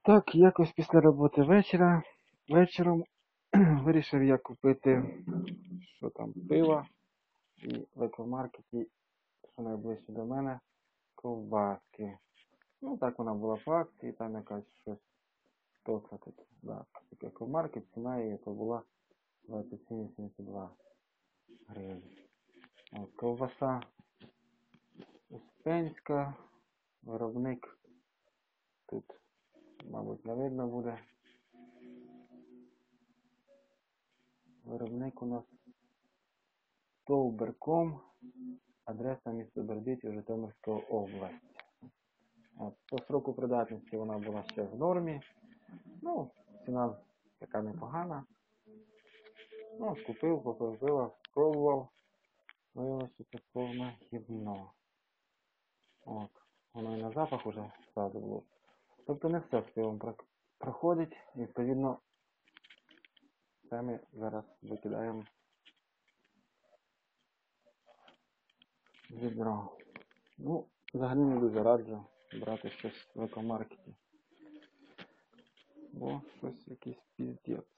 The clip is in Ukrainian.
Так, якось після роботи вечора, вечором вирішив я купити що там, пиво і в екомаркеті, що найближче до мене, ковбаски. Ну, так вона була по акції, там якась щось тока таке. Так, екомаркет, ціна її то була 27,82 гривень. От, ковбаса Успенська, виробник тут, мабуть, не видно буде. Виробник у нас Стовберком, адреса місто Бердичів, Житомирська область. От, по сроку придатності вона була ще в нормі. Ну, ціна така непогана. Ну, купив, пиво, спробував. Виявилося, це повне гівно. От. Воно і на запах уже зразу було. Тобто не все співом проходить. Відповідно, це ми зараз викидаємо відро. Ну, взагалі не дуже раджу брати щось в екомаркеті. Бо щось якийсь піздець.